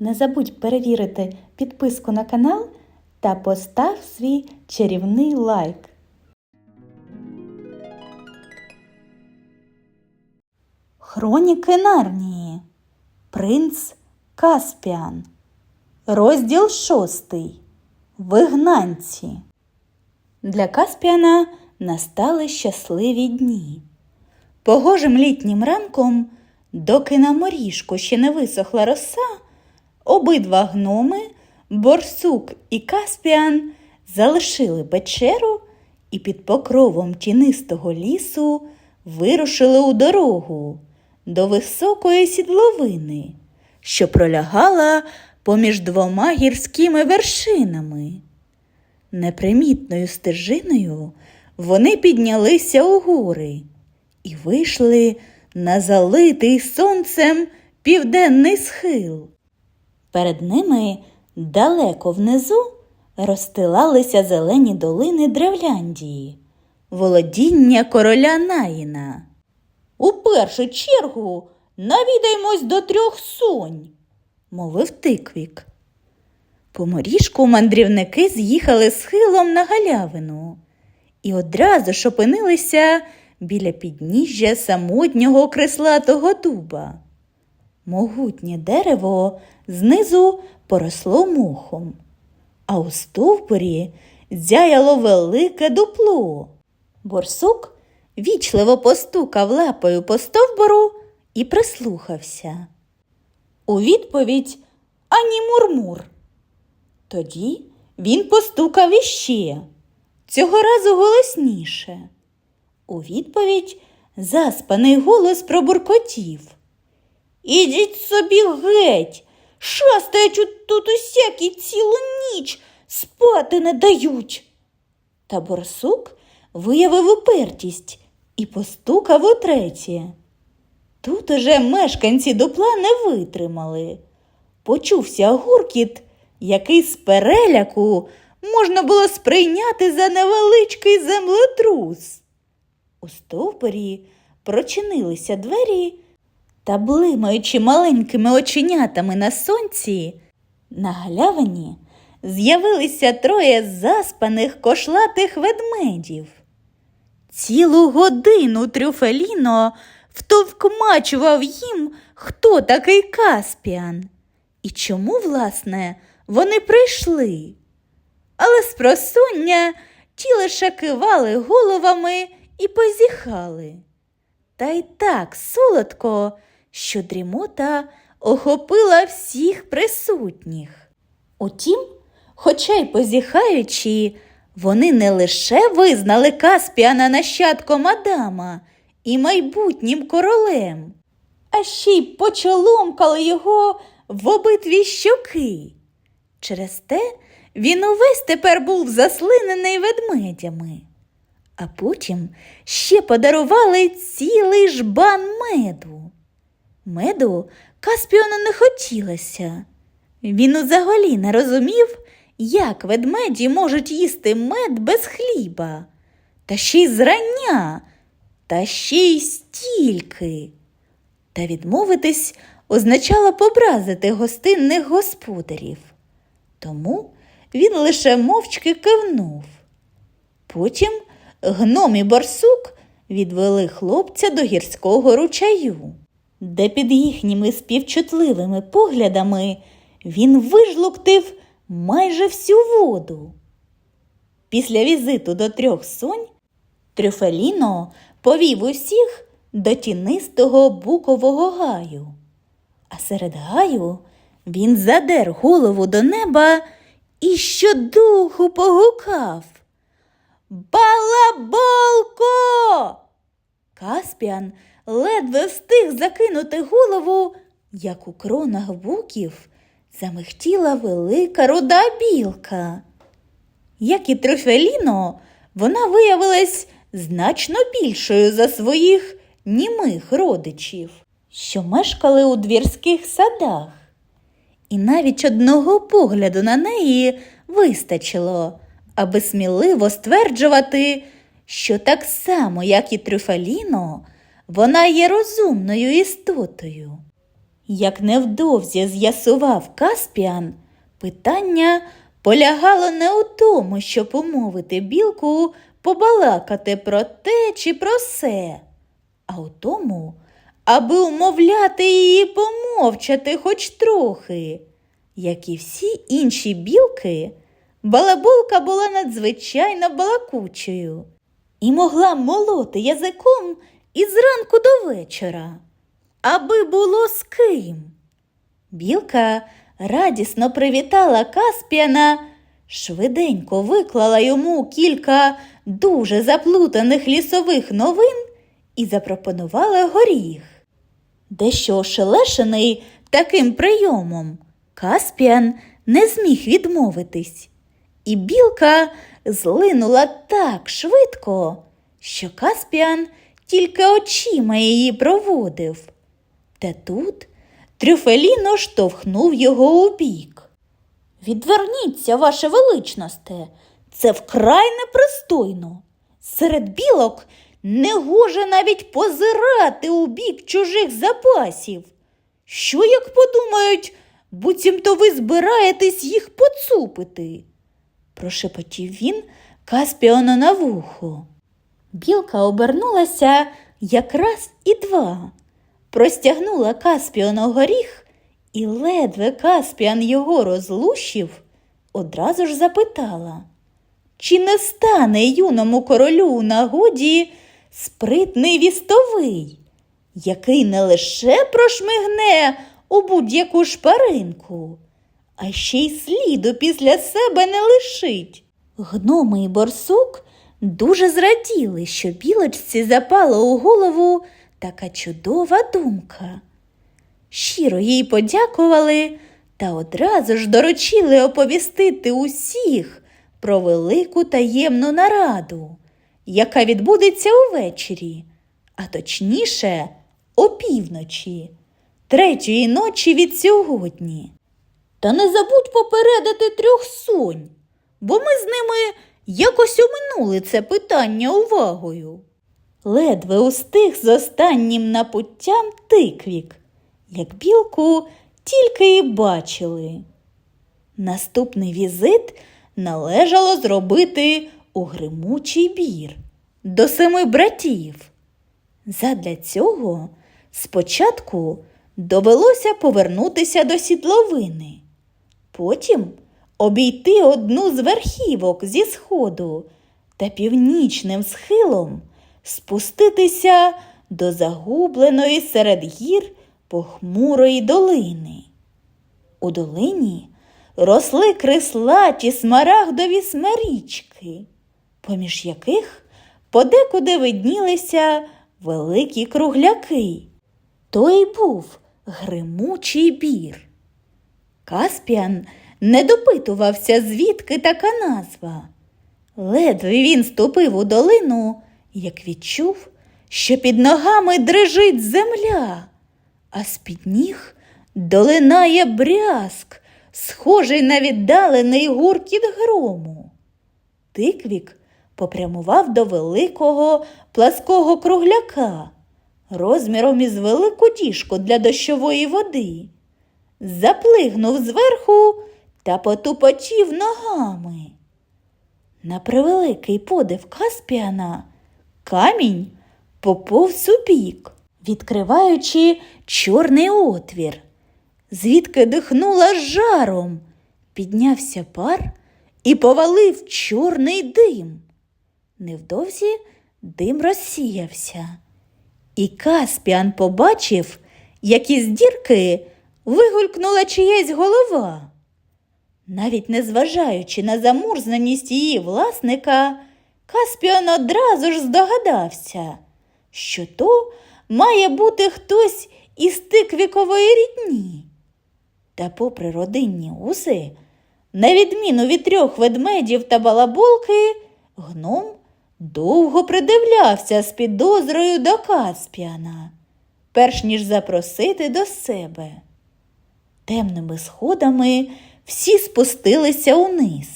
Не забудь перевірити підписку на канал та постав свій чарівний лайк. Хроніки Нарнії. Принц Каспіан. Розділ шостий. Вигнанці. Для Каспіана настали щасливі дні. Погожим літнім ранком, доки на моріжку ще не висохла роса, обидва гноми, борсук і Каспіан залишили печеру і під покровом тінистого лісу вирушили у дорогу до високої сідловини, що пролягала поміж двома гірськими вершинами. Непримітною стежиною вони піднялися у гори і вийшли на залитий сонцем південний схил. Перед ними далеко внизу розстилалися зелені долини Древляндії, володіння короля Наїна. У першу чергу навідаємось до трьох сонь, мовив тиквік. По моріжку мандрівники з'їхали схилом на галявину і одразу ж опинилися біля підніжжя самотнього креслатого дуба. Могутнє дерево знизу поросло мохом, а у стовбурі зяяло велике дупло. Борсук вічливо постукав лапою по стовбуру і прислухався. У відповідь ані мурмур. Тоді він постукав іще, цього разу голосніше. У відповідь заспаний голос пробуркотів. Ідіть собі геть, шастають тут усякі цілу ніч, спати не дають. Та борсук виявив упертість і постукав утретє. Тут уже мешканці дупла не витримали. Почувся гуркіт, який з переляку можна було сприйняти за невеличкий землетрус. У стовпорі прочинилися двері та, блимаючи маленькими оченятами на сонці, на галявині з'явилися троє заспаних кошлатих ведмедів. Цілу годину Трюфеліно втовкмачував їм, хто такий Каспіан і чому, власне, вони прийшли. Але спросоння ті лише кивали головами і позіхали. Та й так солодко, що дрімота охопила всіх присутніх. Утім, хоча й позіхаючи, вони не лише визнали Каспіана нащадком Адама і майбутнім королем, а ще й почоломкали його в обидві щоки. Через те він увесь тепер був заслинений ведмедями. А потім ще подарували цілий жбан меду. Меду Каспіону не хотілося. Він взагалі не розумів, як ведмеді можуть їсти мед без хліба, та ще й зрання, та ще й стільки. Та відмовитись означало побразити гостинних господарів. Тому він лише мовчки кивнув. Потім гном і борсук відвели хлопця до гірського ручаю, де під їхніми співчутливими поглядами він вижлуктив майже всю воду. Після візиту до трьох сонь Трюфеліно повів усіх до тінистого букового гаю. А серед гаю він задер голову до неба і щодуху погукав. Балаболко! Каспіан ледве встиг закинути голову, як у кронах буків замихтіла велика руда білка. Як і Трюфеліно, вона виявилась значно більшою за своїх німих родичів, що мешкали у двірських садах. І навіть одного погляду на неї вистачило, аби сміливо стверджувати, що так само, як і Трюфаліно, вона є розумною істотою. Як невдовзі з'ясував Каспіан, питання полягало не у тому, щоб умовити білку побалакати про те чи про се, а у тому, аби умовляти її помовчати хоч трохи. Як і всі інші білки, балабулка була надзвичайно балакучою і могла молоти язиком із ранку до вечора, аби було з ким. Білка радісно привітала Каспіана, швиденько виклала йому кілька дуже заплутаних лісових новин і запропонувала горіх. Дещо ошелешений таким прийомом, Каспіан не зміг відмовитись, і білка злинула так швидко, що Каспіан тільки очима її проводив. Та тут Трюфеліно штовхнув його у бік. Відверніться, ваше величносте, це вкрай непристойно. Серед білок не гоже навіть позирати у бік чужих запасів. Що як подумають, буцімто ви збираєтесь їх поцупити? прошепотів він Каспіону на вухо. Білка обернулася якраз і два, простягнула Каспіону горіх, і ледве Каспіан його розлущив, одразу ж запитала, чи не стане юному королю у нагоді спритний вістовий, який не лише прошмигне у будь-яку шпаринку, а ще й сліду після себе не лишить. Гноми і борсук дуже зраділи, що білочці запала у голову така чудова думка. Щиро їй подякували та одразу ж доручили оповістити усіх про велику таємну нараду, яка відбудеться увечері, а точніше опівночі, третьої ночі від сьогодні. Та не забудь попередити трьох сонь, бо ми з ними якось оминули це питання увагою. Ледве устиг з останнім напуттям тиквік, як білку тільки і бачили. Наступний візит належало зробити у гримучий бір до семи братів. Задля цього спочатку довелося повернутися до сідловини, потім обійти одну з верхівок зі сходу та північним схилом спуститися до загубленої серед гір похмурої долини. У долині росли крислаті смарагдові смарічки, поміж яких подекуди виднілися великі кругляки. То й був гримучий бір. Каспіан не допитувався, звідки така назва. Ледве він ступив у долину, як відчув, що під ногами дрижить земля, а з-під ніг долинає брязк, схожий на віддалений гуркіт грому. Тиквік попрямував до великого плаского кругляка, розміром із велику діжку для дощової води, заплигнув зверху та потупотів ногами. На превеликий подив Каспіана камінь поповз у бік, відкриваючи чорний отвір, звідки дихнула жаром, піднявся пар і повалив чорний дим. Невдовзі дим розсіявся, і Каспіан побачив, як із дірки вигулькнула чиясь голова. Навіть незважаючи на замурзаність її власника, Каспіон одразу ж здогадався, що то має бути хтось із тиквікової рідні. Та, попри родинні узи, на відміну від трьох ведмедів та балаболки, гном довго придивлявся з підозрою до Каспіана, перш ніж запросити до себе. Темними сходами всі спустилися униз,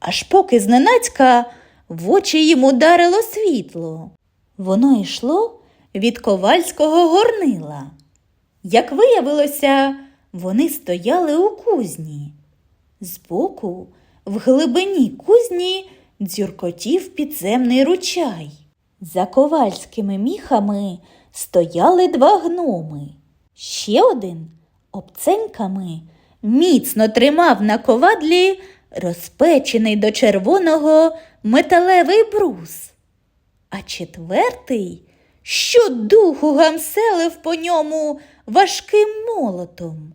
аж поки зненацька в очі їм ударило світло. Воно йшло від ковальського горнила. Як виявилося, вони стояли у кузні. Збоку, в глибині кузні, дзюркотів підземний ручай. За ковальськими міхами стояли два гноми. Ще один обценьками міцно тримав на ковадлі розпечений до червоного металевий брус. А четвертий щодуху гамселив по ньому важким молотом.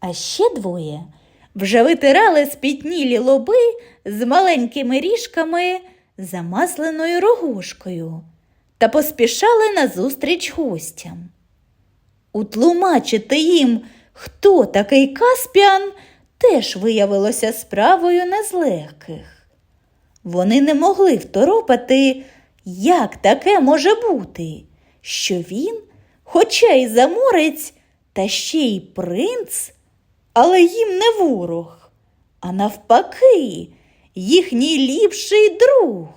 А ще двоє вже витирали спітнілі лоби з маленькими ріжками замасленою рогушкою та поспішали назустріч гостям. Утлумачити їм, хто такий Каспіан, теж виявилося справою не з легких. Вони не могли второпати, як таке може бути, що він, хоча й заморець, та ще й принц, але їм не ворог, а навпаки, їхній ліпший друг.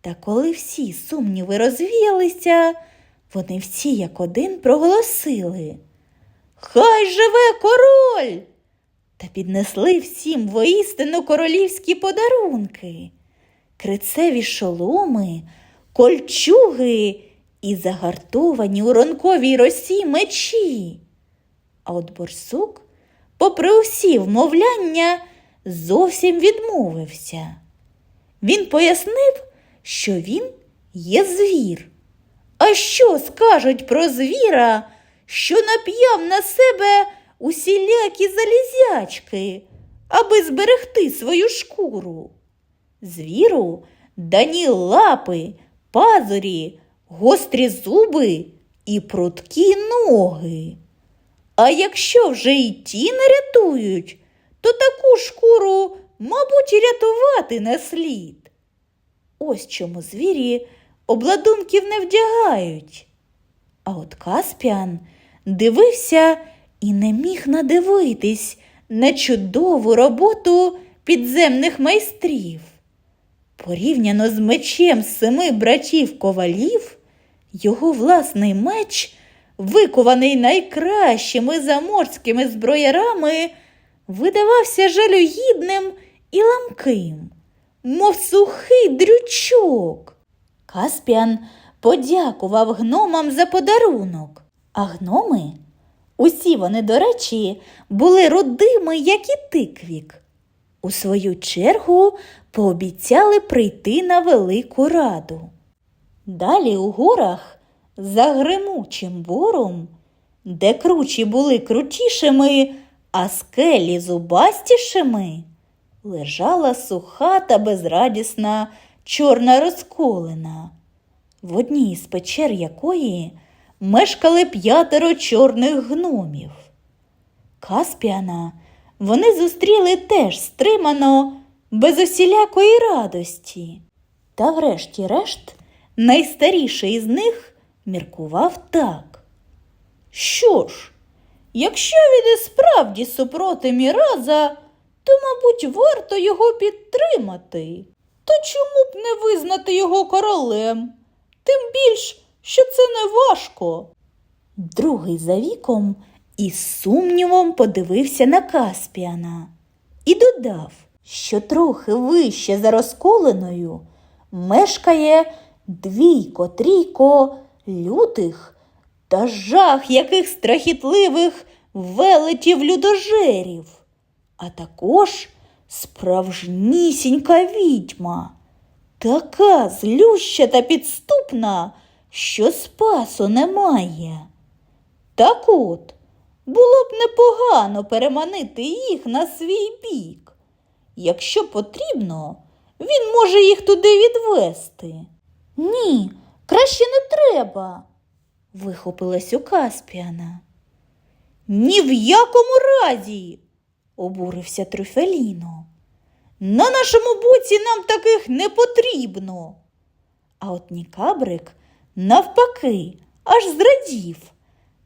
Та коли всі сумніви розвіялися, вони всі як один проголосили Хай живе король! Та піднесли всім воістину королівські подарунки, крицеві шоломи, кольчуги і загартовані у ронковій росі мечі. А от борсук, попри усі вмовляння, зовсім відмовився. Він пояснив, що він є звір. А що скажуть про звіра, що нап'яв на себе усілякі залізячки, аби зберегти свою шкуру? Звіру дані лапи, пазурі, гострі зуби і прудкі ноги. А якщо вже й ті не рятують, то таку шкуру, мабуть, рятувати не слід. Ось чому звірі обладунків не вдягають. А от Каспіан дивився і не міг надивитись на чудову роботу підземних майстрів. Порівняно з мечем семи братів ковалів, його власний меч, викований найкращими заморськими зброярами, видавався жалюгідним і ламким, мов сухий дрючок. Каспіан подякував гномам за подарунок, а гноми, усі вони, до речі, були родими, як і тиквік. У свою чергу пообіцяли прийти на велику раду. Далі у горах, за гримучим бором, де кручі були крутішими, а скелі зубастішими, лежала суха та безрадісна чорна розколина, в одній з печер якої мешкали п'ятеро чорних гномів. Каспіана вони зустріли теж стримано, без усілякої радості. Та врешті-решт найстаріший з них міркував так. Що ж, якщо він і справді супроти Міраза, то, мабуть, варто його підтримати. Та чому б не визнати його королем? Тим більш, що це не важко. Другий за віком із сумнівом подивився на Каспіана і додав, що трохи вище за розколеною мешкає двійко, трійко лютих та жах яких страхітливих велетів людожерів, а також справжнісінька відьма, така злюща та підступна, що спасу немає. Так от, було б непогано переманити їх на свій бік. Якщо потрібно, він може їх туди відвести. Ні, краще не треба, вихопилась у Каспіана. Ні в якому разі, обурився Трюфеліно. На нашому боці нам таких не потрібно. А от Нікабрик, навпаки, аж зрадів.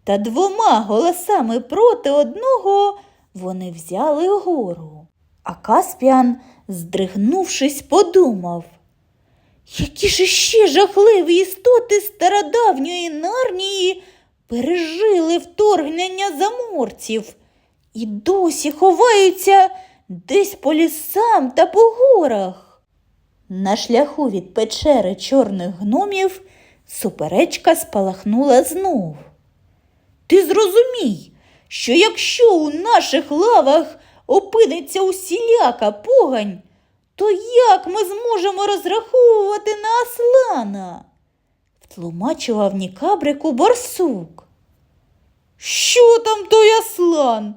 Та двома голосами проти одного вони взяли гору. А Каспіан, здригнувшись, подумав, які ж ще жахливі істоти стародавньої нарнії пережили вторгнення заморців і досі ховаються десь по лісам та по горах. На шляху від печери чорних гномів суперечка спалахнула знов. Ти зрозумій, що якщо у наших лавах опиниться усіляка погань, то як ми зможемо розраховувати на Аслана? Втлумачував Нікабрику борсук. Що там той Аслан?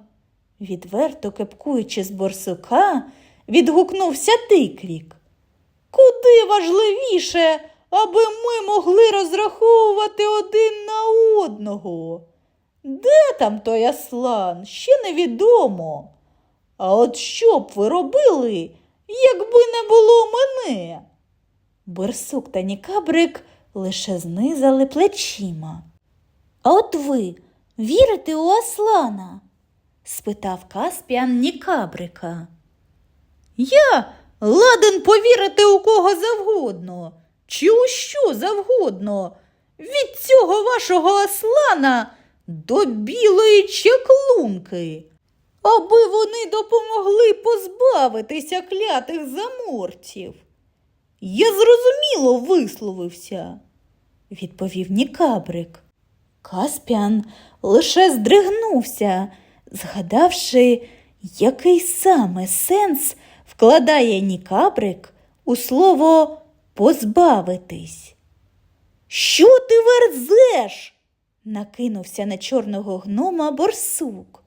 Відверто кепкуючи з борсука, відгукнувся тиквік. Куди важливіше, аби ми могли розраховувати один на одного? Де там той Аслан? Ще невідомо. А от що б ви робили, якби не було мене? Борсук та Нікабрик лише знизали плечима. А от ви вірите у Аслана? спитав Каспіан Нікабрика. Я ладен повірити у кого завгодно, чи у що завгодно. Від цього вашого Аслана до білої чаклунки, аби вони допомогли позбавитися клятих заморців. Я зрозуміло висловився, відповів Нікабрик. Каспіан лише здригнувся, згадавши, який саме сенс вкладає Нікабрик у слово позбавитись. Що ти верзеш? накинувся на чорного гнома борсук.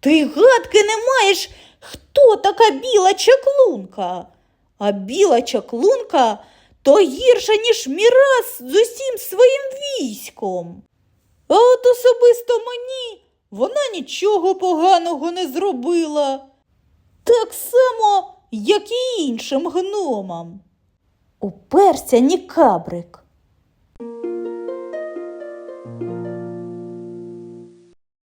Ти гадки не маєш, хто така біла чаклунка? А біла чаклунка то гірша, ніж Мірас з усім своїм військом. А от особисто мені вона нічого поганого не зробила. Так само, як і іншим гномам. Уперся Нікабрик.